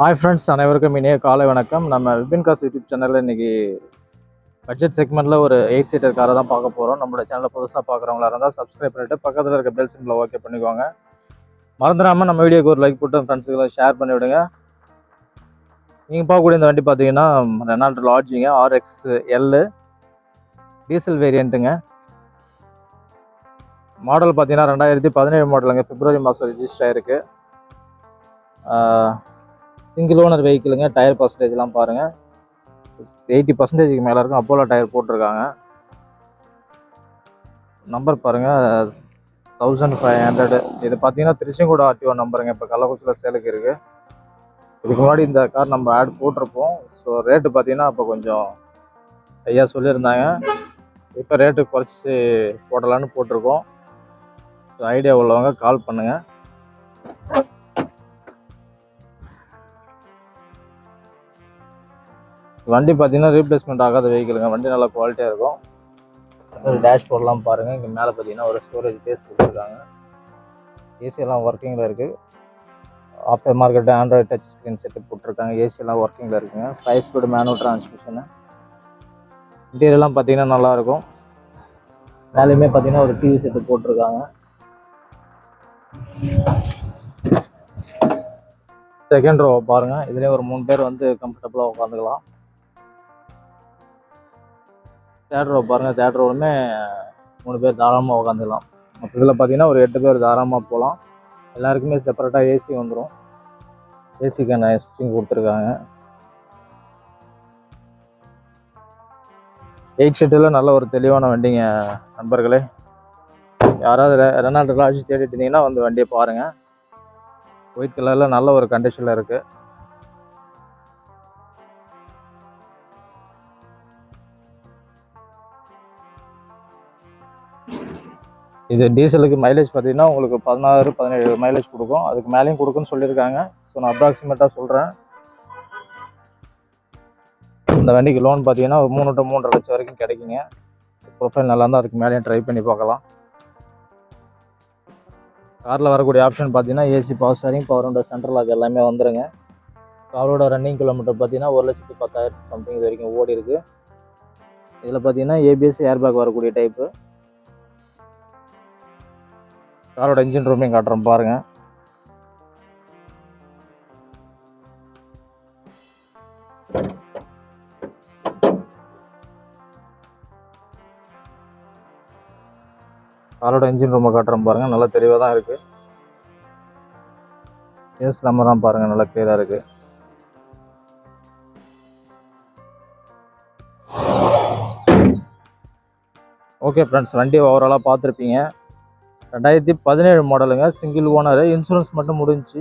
Hi friends அனைவருக்கும் இனிய காலை வணக்கம். நம்ம விபின் காஸ் யூடியூப் சேனலில் இன்னைக்கு பட்ஜெட் செக்மெண்ட்டில் ஒரு எயிட் சீட்டர் காரை தான் பார்க்க போகிறோம் நம்மளோட சேனலை புதுசாக பார்க்குறவங்களா இருந்தால் சப்ஸ்கிரைப் பண்ணிவிட்டு பக்கத்தில் இருக்க பெல் சிம்பிளை ஓகே பண்ணிக்கோங்க. மறந்துடாமல் நம்ம வீடியோக்கு ஒரு லைக் போட்டு ஃப்ரெண்ட்ஸுக்கெல்லாம் ஷேர் பண்ணி விடுங்க. நீங்கள் பார்க்கக்கூடிய இந்த வண்டி பார்த்தீங்கன்னா ரெனால்ட் லாட்ஜிங்க ஆர்எக்ஸ் எல்லு டீசல் வேரியண்ட்டுங்க மாடல் பார்த்தீங்கன்னா ரெண்டாயிரத்தி பதினேழு மாடலுங்க பிப்ரவரி மாதம் ரிஜிஸ்டர் ஆயிருக்கு. சிங்கிள் ஓனர் வெஹிக்கிளுங்க டயர் பர்சன்டேஜ்லாம் பாருங்கள் எயிட்டி பர்சன்டேஜுக்கு மேலே இருக்கும். அப்போலோ டயர் போட்டிருக்காங்க. நம்பர் பாருங்கள் தௌசண்ட் ஃபைவ் ஹண்ட்ரடு இது பார்த்தீங்கன்னா திருச்செங்கோடு ஆர்டிஓ நம்பருங்க இப்போ கள்ளக்குறிச்சியில் சேலுக்கு இருக்குது இதுக்கு முன்னாடி இந்த கார் நம்ம ஆட் போட்டிருப்போம். ஸோ ரேட்டு பார்த்தீங்கன்னா அப்போ கொஞ்சம் ஐயா சொல்லியிருந்தாங்க. இப்போ ரேட்டு குறைச்சி போடலான்னு போட்டிருக்கோம். ஐடியா உள்ளவங்க கால் பண்ணுங்கள் வண்டி பார்த்தீங்கன்னா ரீப்ளேஸ்மெண்ட் ஆகாத வெஹிக்கிளுங்க வண்டி நல்லா குவாலிட்டியாக இருக்கும். ஒரு டேஷ்போர்ட்லாம் பாருங்கள் இங்கே மேலே பார்த்தீங்கன்னா ஒரு ஸ்டோரேஜ் பேஸ் கொடுத்துருக்காங்க. ஏசியெல்லாம் ஒர்க்கிங்கில் இருக்குது aftermarket Android touch screen set போட்டிருக்காங்க. ஏசியெல்லாம் ஒர்க்கிங்கில் இருக்குங்க. ஃபைவ் ஸ்பீடு மேனுவல் டிரான்ஸ்மிஷனு இன்டீரியர்லாம் பார்த்தீங்கன்னா நல்லாயிருக்கும் மேலேயுமே பார்த்தீங்கன்னா ஒரு டிவி செட்டு போட்டிருக்காங்க. செகண்ட் ரோ பாருங்கள் இதுலேயே ஒரு மூணு பேர் வந்து கம்ஃபர்டபுளாக உட்காந்துக்கலாம். தேர்ட் பாருங்கள் தேர்ட் உடனே மூணு பேர் தாராளமாக உட்காந்துக்கலாம். மற்ற இதில் பார்த்தீங்கன்னா ஒரு எட்டு பேர் தாராளமாக போகலாம். எல்லாருக்குமே செப்பரேட்டாக ஏசி வந்துடும் ஏசிக்கான ஸ்விட்சிங் கொடுத்துருக்காங்க. எயிட் ஷீட்டில் நல்ல ஒரு தெளிவான வண்டிங்க நண்பர்களே. யாராவது ரெனால்டு லாட்ஜ் தேடிட்டு இருந்தீங்கன்னா வந்து வண்டியை பாருங்கள் ஒயிட் கலரில் நல்ல ஒரு கண்டிஷனில் இருக்குது இது டீசலுக்கு மைலேஜ் பார்த்தீங்கன்னா உங்களுக்கு பதினாறு பதினேழு மைலேஜ் கொடுக்கும். அதுக்கு மேலேயும் கொடுக்குன்னு சொல்லியிருக்காங்க. ஸோ நான் அப்ராக்சிமேட்டாக சொல்கிறேன் இந்த வண்டிக்கு லோன் பார்த்தீங்கன்னா ஒரு மூணு டு மூன்றரை லட்சம் வரைக்கும் கிடைக்குங்க. ப்ரொஃபைல் நல்லா இருந்தால் அதுக்கு மேலேயும் ட்ரை பண்ணி பார்க்கலாம். காரில் வரக்கூடிய ஆப்ஷன் பார்த்தீங்கன்னா AC power steering power window central lock எல்லாமே வந்துடுங்க காரோட ரன்னிங் கிலோமீட்டர் பார்த்தீங்கன்னா ஒரு லட்சத்து பத்தாயிரத்து சம்திங் இது வரைக்கும் ஓடி இருக்குது இதில் பார்த்தீங்கன்னா ஏபிஎஸ் ஏர்பேக் வரக்கூடிய டைப்பு காரோட இன்ஜின் ரூமையும் காட்டுறோம் பாருங்க. காரோட இன்ஜின் ரூமை காட்டுறோம் பாருங்கள் நல்லா தெளிவாக தான் இருக்குது எஸ் நம்பர் தான் பாருங்கள் நல்லா கிளியராக இருக்குது ஓகே ஃப்ரெண்ட்ஸ் வண்டி ஓவராலாக பார்த்துருப்பீங்க. ரெண்டாயிரத்தி பதினேழு மாடலுங்க சிங்கிள் ஓனர் இன்சூரன்ஸ் மட்டும் முடிஞ்சுச்சு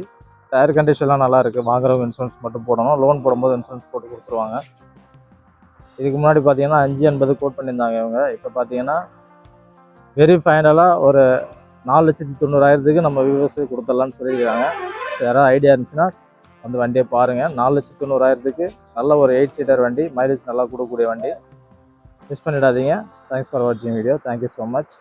டயர் கண்டிஷன்லாம் நல்லாயிருக்கு வாங்குறவங்க இன்சூரன்ஸ் மட்டும் போடணும். லோன் போடும்போது இன்சூரன்ஸ் போட்டு கொடுத்துருவாங்க. இதுக்கு முன்னாடி பார்த்தீங்கன்னா அஞ்சு எண்பது கோட் பண்ணியிருந்தாங்க இவங்க. இப்போ பார்த்தீங்கன்னா வெரி ஃபைனலாக ஒரு நாலு லட்சத்தி தொண்ணூறாயிரத்துக்கு நம்ம விவசாயி கொடுத்துடலான்னு சொல்லியிருக்காங்க. யாராவது ஐடியா இருந்துச்சுன்னா வந்து வண்டியை பாருங்கள் நாலு லட்சத்தி தொண்ணூறாயிரத்துக்கு நல்ல ஒரு எயிட் சீட்டர் வண்டி மைலேஜ் நல்லா கொடுக்கக்கூடிய வண்டி. மிஸ் பண்ணிடாதீங்க. தேங்க்ஸ் ஃபார் வாட்சிங் video thank you so much